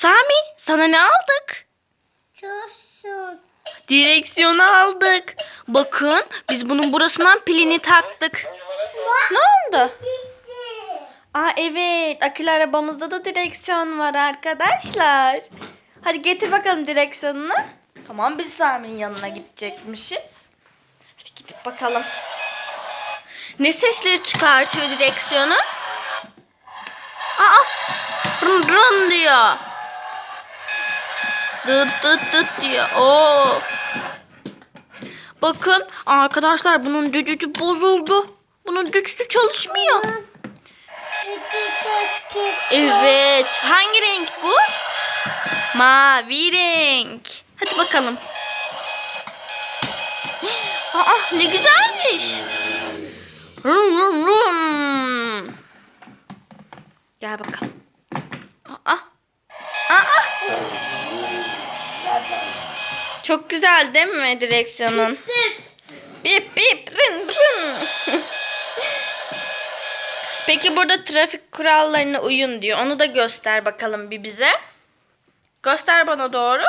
Sami sana ne aldık? Çosun. Direksiyonu aldık. Bakın biz bunun burasından pilini taktık. Ne oldu? Aa evet akülü arabamızda da direksiyon var arkadaşlar. Hadi getir bakalım direksiyonunu. Tamam biz Sami'nin yanına gidecekmişiz. Hadi gidip bakalım. Ne sesleri çıkartıyor direksiyonu? Aa! Rın rın diyor. Dıt dıt dıt diyor. Oo. Bakın arkadaşlar bunun düdüğü bozuldu. Bunun düdüğü çalışmıyor. Evet. Hangi renk bu? Mavi renk. Hadi bakalım. Aa ne güzelmiş. Gel bakalım. Aa. Aa. Çok güzel değil mi direksiyonun? Bip bip rın rın. Peki burada trafik kurallarına uyun diyor. Onu da göster bakalım bir bize. Göster bana doğru.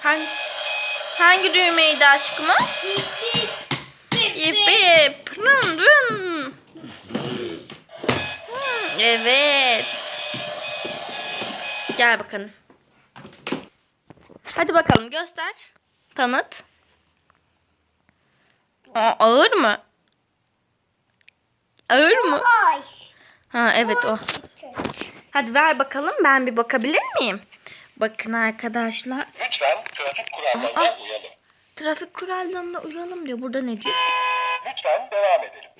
Hangi hangi düğmeydi aşkım o? Bip bip rın rın. Hmm, evet. Gel bakalım. Hadi bakalım göster. Tanıt. Aa, ağır mı? Ağır mı? Ha evet o. Hadi ver bakalım ben bir bakabilir miyim? Bakın arkadaşlar. Lütfen trafik kurallarına Aa. uyalım. Trafik kurallarına uyalım diyor. Burada ne diyor? Lütfen devam edelim.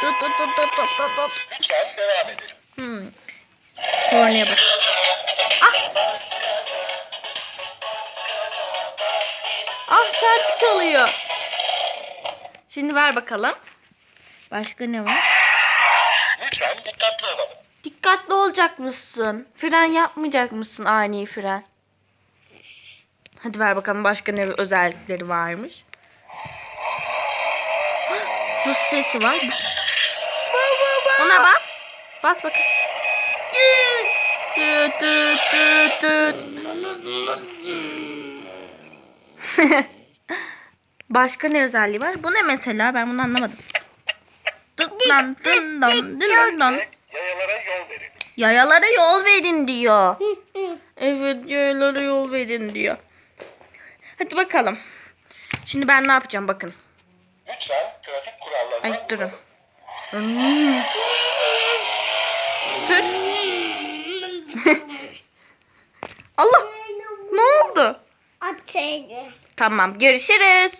Tut tut tut tut tut tut. Lütfen devam edelim. Hmm. Kornaya bak. Ah şarkı çalıyor. Şimdi ver bakalım. Başka ne var? Lütfen dikkatli olalım. Dikkatli olacak mısın? Fren yapmayacak mısın ani fren? Hadi ver bakalım başka ne özellikleri varmış. Hız sesi var. Ona bas. Bas bakalım. Düt düt düt düt. Başka ne özelliği var? Bu ne mesela? Ben bunu anlamadım. Dın dın dan dın dan dan. Yayalara yol verin. Yayalara yol verin diyor. Evet yayalara yol verin diyor. Hadi bakalım. Şimdi ben ne yapacağım bakın. Lütfen trafik kurallarına Ay durun. Hmm. Sür. Allah. Tamam görüşürüz.